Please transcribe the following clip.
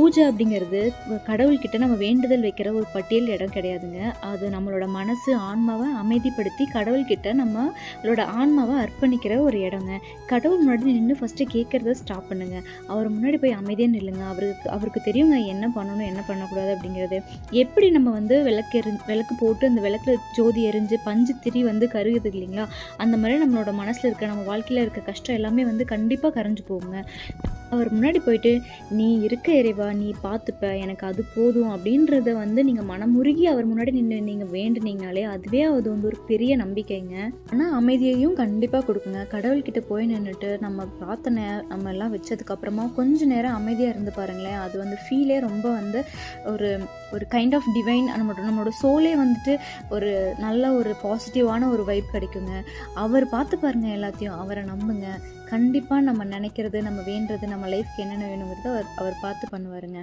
பூஜை அப்படிங்கிறது கடவுள்கிட்ட நம்ம வேண்டுதல் வைக்கிற ஒரு பட்டியல் இடம் கிடையாதுங்க. அது நம்மளோட மனசு ஆன்மாவை அமைதிப்படுத்தி கடவுள்கிட்ட நம்மளோட ஆன்மாவை அர்ப்பணிக்கிற ஒரு இடங்க. கடவுள் முன்னாடி நின்று ஃபஸ்ட்டு கேட்குறத ஸ்டாப் பண்ணுங்க. அவர் முன்னாடி போய் அமைதியாக நில்லுங்க. அவருக்கு அவருக்கு தெரியுங்க என்ன பண்ணணும் என்ன பண்ணக்கூடாது அப்படிங்கிறது. எப்படி நம்ம வந்து விளக்கு எரி விளக்கு போட்டு அந்த விளக்கில் ஜோதி எரிஞ்சு பஞ்சு திரி வந்து கருகுது இல்லைங்களா? அந்த மாதிரி நம்மளோட மனசில் இருக்க நம்ம வாழ்க்கையில் இருக்க கஷ்டம் எல்லாமே வந்து கண்டிப்பாக கரைஞ்சு போகுங்க. அவர் முன்னாடி போயிட்டு நீ இருக்க இறைவா நீ பார்த்துப்ப எனக்கு அது போதும் அப்படின்றத வந்து நீங்கள் மனமுருகி அவர் முன்னாடி நின்று நீங்கள் வேண்டுனீங்கனாலே அதுவே அது வந்து ஒரு பெரிய நம்பிக்கைங்க. ஆனால் அமைதியையும் கண்டிப்பாக கொடுக்குங்க. கடவுள்கிட்ட போய் நின்றுட்டு நம்ம பிரார்த்தனை நம்ம எல்லாம் வச்சதுக்கப்புறமா கொஞ்ச நேரம் அமைதியாக இருந்து பாருங்களேன். அது வந்து ஃபீலே ரொம்ப வந்து ஒரு ஒரு கைண்ட் ஆஃப் டிவைன் நம்மளோட நம்மளோட சோலே வந்துட்டு ஒரு நல்ல ஒரு பாசிட்டிவான ஒரு வைப் கிடைக்குங்க. அவர் பார்த்து பாருங்க எல்லாத்தையும். அவரை நம்புங்க. கண்டிப்பாக நம்ம நினைக்கிறது நம்ம வேண்டுறது நம்ம லைஃப்க்கு என்னென்ன வேணுங்கிறத அவர் அவர் பார்த்து பண்ணுவாருங்க.